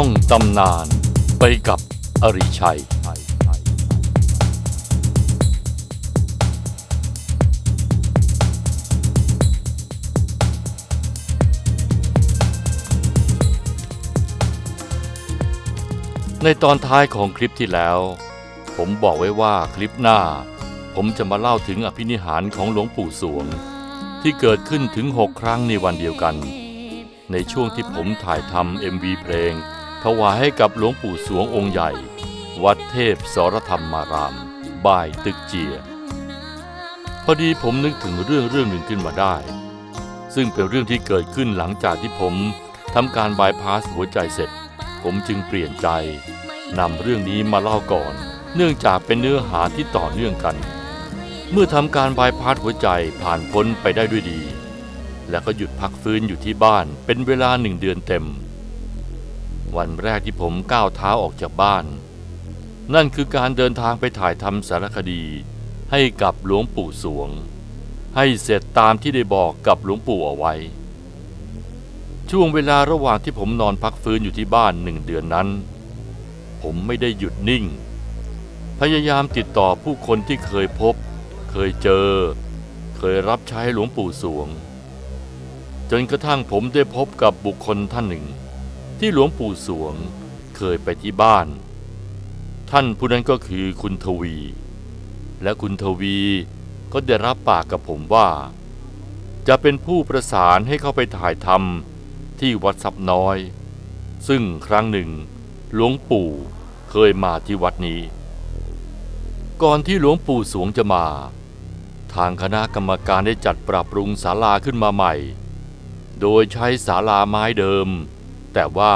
ท่องตำนานไปกับอริชัย ในตอนท้ายของคลิปที่แล้ว ผมบอกไว้ว่าคลิปหน้า ผมจะมาเล่าถึงอภินิหารของหลวงปู่สวง ที่เกิดขึ้นถึง 6 ครั้งในวันเดียวกัน ในช่วงที่ผมถ่ายทำ MV เพลง ถวายให้กับหลวงปู่สวงองค์ใหญ่ วัดเทพสรธรรมาราม บ่ายตึกเจีย พอดีผมนึกถึงเรื่องเรื่องหนึ่งขึ้นมาได้ ซึ่งเป็นเรื่องที่เกิดขึ้นหลังจากที่ผมทำการบายพาสหัวใจเสร็จ ผมจึงเปลี่ยนใจนำเรื่องนี้มาเล่าก่อน เนื่องจากเป็นเนื้อหาที่ต่อเนื่องกัน เมื่อทำการบายพาสหัวใจผ่านพ้นไปได้ด้วยดี แล้วก็หยุดพักฟื้นอยู่ที่บ้านเป็นเวลาหนึ่งเดือนเต็ม วันแรกที่ผมก้าวเท้าออกจากบ้าน นั่นคือการเดินทางไปถ่ายทำสารคดี ให้กับหลวงปู่สวง ให้เสร็จตามที่ได้บอกกับหลวงปู่เอาไว้ ช่วงเวลาระหว่างที่ผมนอนพักฟื้นอยู่ที่บ้านหนึ่งเดือนนั้น ผมไม่ได้หยุดนิ่ง พยายามติดต่อผู้คนที่เคยพบ เคยเจอ เคยรับใช้หลวงปู่สวง จนกระทั่งผมได้พบกับบุคคลท่านหนึ่ง ที่หลวงปู่สวงเคยไปที่บ้าน ท่านผู้นั้นก็คือคุณทวี และคุณทวีก็ได้รับปากกับผมว่า จะเป็นผู้ประสานให้เข้าไปถ่ายทำที่วัดซับน้อย ซึ่งครั้งหนึ่งหลวงปู่เคยมาที่วัดนี้ ก่อนที่หลวงปู่สวงจะมา ทางคณะกรรมการได้จัดปรับปรุงศาลาขึ้นมาใหม่ โดยใช้ศาลาไม้เดิม แต่ว่า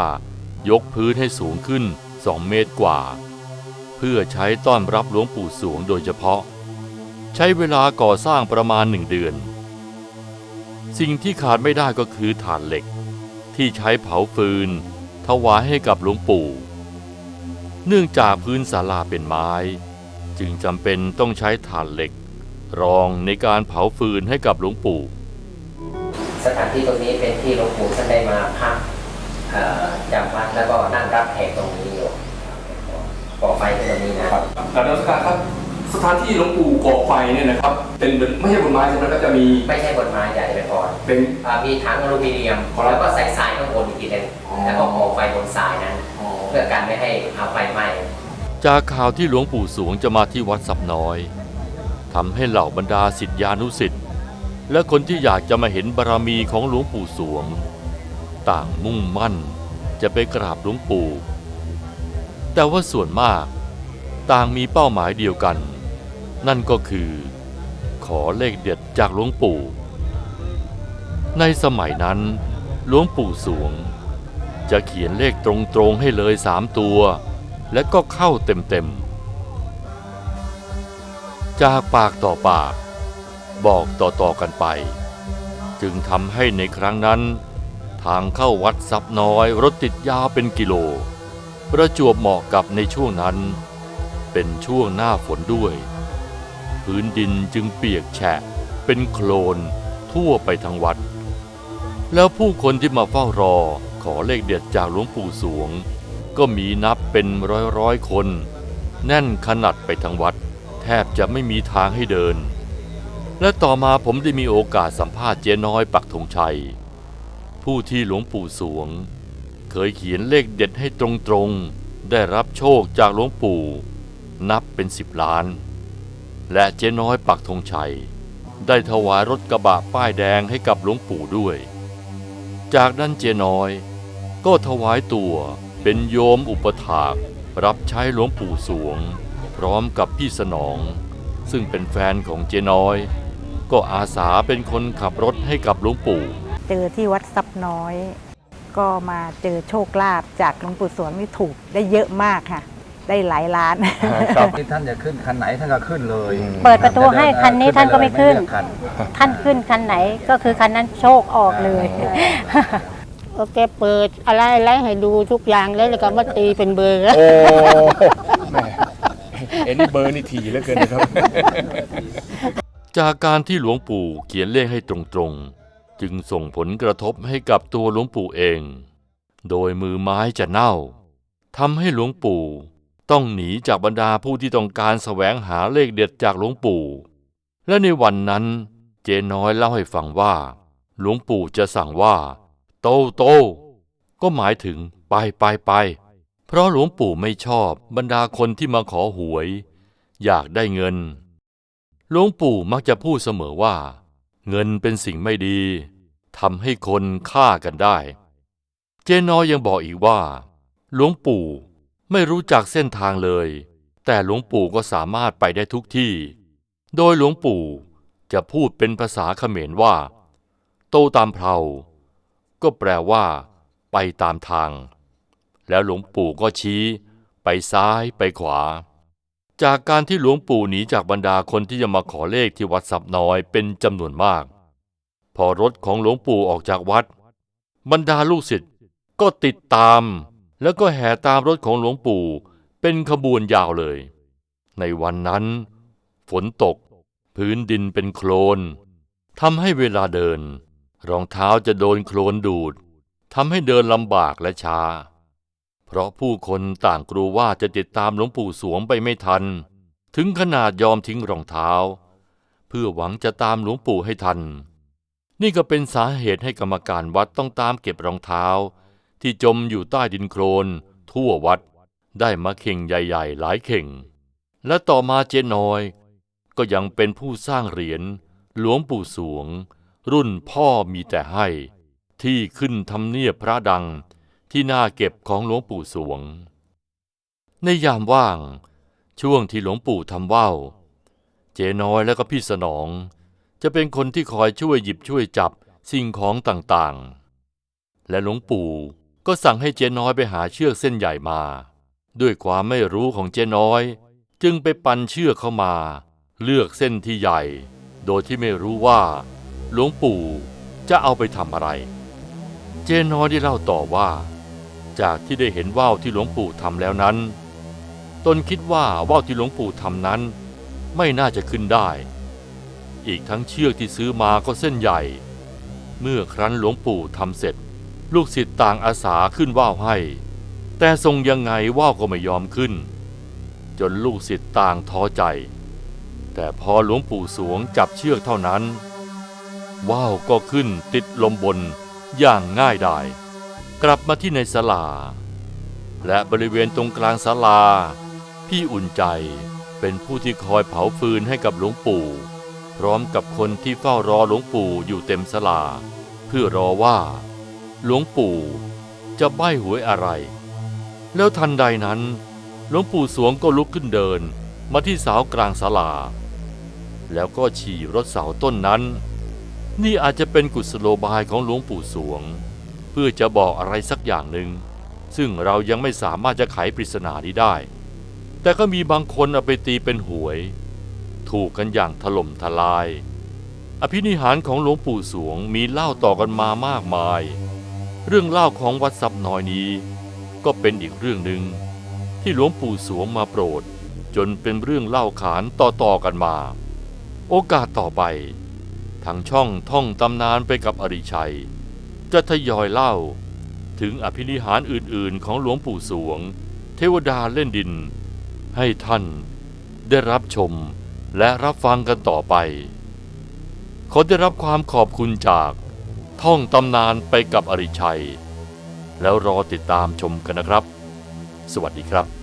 ยกพื้นให้สูงขึ้นสองเมตรกว่า เพื่อใช้ต้อนรับหลวงปู่สวงโดยเฉพาะ ใช้เวลาก่อสร้างประมาณหนึ่งเดือน สิ่งที่ขาดไม่ได้ก็คือถ่านเหล็ก ที่ใช้เผาฟืนถวายให้กับหลวงปู่ เนื่องจากพื้นศาลาเป็นไม้ จึงจำเป็นต้องใช้ถ่านเหล็ก รองในการเผาฟืนให้กับหลวงปู่ สถานที่ตรงนี้เป็นที่หลวงปู่ท่านได้มาพัก จำวัดแล้วก็นั่งรับแขกตรงนี้อยู่ก่อไฟตรงนี้นะครับกราบนมัสการครับสถานที่หลวงปู่ก่อไฟเนี่ยนะครับ เป็นบนไม่ใช่บนไม้ใช่ไหมก็จะมีไม่ใช่บนไม้ใหญ่ไปพอเป็นอ่ามีถังอลูมิเนียมครับแล้วก็ใส่ทรายข้างบนอีกทีหนึงอ๋อแล้วก็ก่อไฟบนทรายนั้นเพื่อกันไม่ให้เอาไฟไหม้จากข่าวที่หลวงปู่สวงจะมาที่วัดสับน้อยทำให้เหล่าบรรดาสิทธิานุสิทธิ์และคนที่อยากจะมาเห็นบารมีของหลวงปู่สวง ต่างมุ่งมั่นจะไปกราบหลวงปู่ แต่ว่าส่วนมากต่างมีเป้าหมายเดียวกัน นั่นก็คือ ขอเลขเด็ดจากหลวงปู่ ในสมัยนั้นหลวงปู่สวง จะเขียนเลขตรงๆให้เลยสามตัว และก็เข้าเต็มๆ จากปากต่อปาก บอกต่อๆกันไป จึงทำให้ในครั้งนั้นางเข้าวัดซับน้อยรถติดยาวเป็นกิโล ประจวบเหมาะกับในช่วงนั้น เป็นช่วงหน้าฝนด้วย พื้นดินจึงเปียกแฉะเป็นโคลนทั่วไปทั้งวัด แล้วผู้คนที่มาเฝ้ารอขอเลขเด็ดจากหลวงปู่สวง ก็มีนับเป็นร้อยร้อยคน แน่นขนาดไปทั้งวัด แทบจะไม่มีทางให้เดิน และต่อมาผมได้มีโอกาสสัมภาษณ์เจ๊น้อยปักธงชัย ผู้ที่หลวงปู่สวง เคยเขียนเลขเด็ดให้ตรงๆ ได้รับโชคจากหลวงปู่ นับเป็นสิบล้าน และเจ๊น้อยปักธงชัย ได้ถวายรถกระบะป้ายแดงให้กับหลวงปู่ด้วย จากนั้นเจ๊น้อย ก็ถวายตัวเป็นโยมอุปถากรับใช้หลวงปู่สวง พร้อมกับพี่สนอง ซึ่งเป็นแฟนของเจ๊น้อย ก็อาสาเป็นคนขับรถให้กับหลวงปู่ เจอที่วัดซับน้อย ก็มาเจอโชคลาภจากหลวงปู่สวงนี่ถูกได้เยอะมากค่ะ ได้หลายล้าน ครับ ที่ท่านจะขึ้นคันไหนท่านก็ขึ้นเลยเปิดประตูให้คันนี้ท่านก็ไม่ขึ้น เลือคันท่านขึ้นคันไหนก็คือคันนั้นโชคออกเลยโอเคเปิดอะไรอะไรให้ดูทุกอย่างแล้วแล้วก็มาตีเป็นเบอร์โอ้แหม่เอ็นนี่เบอร์นี่ถี่เหลือเกินนะครับ จากการที่หลวงปู่เขียนเลขให้ตรงๆ จึงส่งผลกระทบให้กับตัวหลวงปู่เอง โดยมือไม้จะเน่าทำให้หลวงปู่ต้องหนีจากบรรดาผู้ที่ต้องการแสวงหาเลขเด็ดจากหลวงปู่ และในวันนั้นเจน้อยเล่าให้ฟังว่า หลวงปู่จะสั่งว่า โตโต ก็หมายถึงไปไปไป เพราะหลวงปู่ไม่ชอบบรรดาคนที่มาขอหวย อยากได้เงิน หลวงปู่มักจะพูดเสมอว่า เงินเป็นสิ่งไม่ดีทำให้คนฆ่ากันได้ เจนอยยังบอกอีกว่า หลวงปู่ไม่รู้จักเส้นทางเลย แต่หลวงปู่ก็สามารถไปได้ทุกที่ โดยหลวงปู่จะพูดเป็นภาษาเขมรว่า โตตามเพลาก็แปลว่า ไปตามทาง แล้วหลวงปู่ก็ชี้ ไปซ้ายไปขวา จากการที่หลวงปู่หนีจากบรรดาคนที่จะมาขอเลขที่วัดสับน้อยเป็นจำนวนมาก พอรถของหลวงปู่ออกจากวัด บรรดาลูกศิษย์ก็ติดตาม แล้วก็แห่ตามรถของหลวงปู่เป็นขบวนยาวเลย ในวันนั้น ฝนตก พื้นดินเป็นโคลนทำให้เวลาเดิน รองเท้าจะโดนโคลนดูดทำให้เดินลำบากและช้า เพราะผู้คนต่างกลัวว่าจะติดตามหลวงปู่สวงไปไม่ทัน ถึงขนาดยอมทิ้งรองเท้า เพื่อหวังจะตามหลวงปู่ให้ทัน นี่ก็เป็นสาเหตุให้กรรมการวัดต้องตามเก็บรองเท้า ที่จมอยู่ใต้ดินโคลนทั่ววัด ได้มาเข่งใหญ่ๆ หลายเข่ง และต่อมาเจนอย ก็ยังเป็นผู้สร้างเหรียญหลวงปู่สวง รุ่นพ่อมีแต่ให้ ที่ขึ้นทำเนียบพระดัง ที่หน่าเก็บของหลวงปู่สวง ในยามว่าง ช่วงที่หลวงปู่ทำว่าวเจน้อยและก็พี่สนอง จะเป็นคนที่คอยช่วยหยิบช่วยจับสิ่งของต่างๆ และหลวงปู่ก็สั่งให้เจน้อยไปหาเชือกเส้นใหญ่มา ด้วยความไม่รู้ของเจน้อย จึงไปปันเชือกเข้ามา เลือกเส้นที่ใหญ่ โดยที่ไม่รู้ว่าหลวงปู่จะเอาไปทำอะไร เจน้อยได้เล่าต่อว่า จากที่ได้เห็นว่าวที่หลวงปู่ทำแล้วนั้น ตนคิดว่าว่าวที่หลวงปู่ทำนั้น ไม่น่าจะขึ้นได้ อีกทั้งเชือกที่ซื้อมาก็เส้นใหญ่ เมื่อครั้นหลวงปู่ทำเสร็จ ลูกศิษย์ต่างอาสาขึ้นว่าวให้ แต่ทรงยังไงว่าวก็ไม่ยอมขึ้น จนลูกศิษย์ต่างท้อใจ แต่พอหลวงปู่สวงจับเชือกเท่านั้น ว่าวก็ขึ้นติดลมบนอย่างง่ายดาย กลับมาที่ในศาลา และบริเวณตรงกลางศาลา พี่อุ่นใจเป็นผู้ที่คอยเผาฟืนให้กับหลวงปู่ พร้อมกับคนที่เฝ้ารอหลวงปู่อยู่เต็มศาลา เพื่อรอว่า หลวงปู่จะใบ้หวยอะไร แล้วทันใดนั้นหลวงปู่สวงก็ลุกขึ้นเดินมาที่เสากลางศาลา แล้วก็ฉี่รถเสาต้นนั้น นี่อาจจะเป็นกุศโลบายของหลวงปู่สวง พื่อจะบอกอะไรสักอย่างหนึ่ง ซึ่งเรายังไม่สามารถจะไขปริศนานี้ได้ แต่ก็มีบางคนเอาไปตีเป็นหวย ถูกกันอย่างถล่มทลาย อภินิหารของหลวงปู่สวงมีเล่าต่อกันมามากมาย เรื่องเล่าของวัดซับน้อยนี้ ก็เป็นอีกเรื่องหนึ่งที่หลวงปู่สวงมาโปรด จนเป็นเรื่องเล่าขานต่อๆกันมา โอกาสต่อไปทางช่องท่องตำนานไปกับอริชัย จะทยอยเล่า ถึงอภินิหารอื่นๆ ของหลวงปู่สวง เทวดาเล่นดิน ให้ท่านได้รับชมและรับฟังกันต่อไป ขอได้รับความขอบคุณจากท่องตำนานไปกับอริชัย แล้วรอติดตามชมกันนะครับ สวัสดีครับ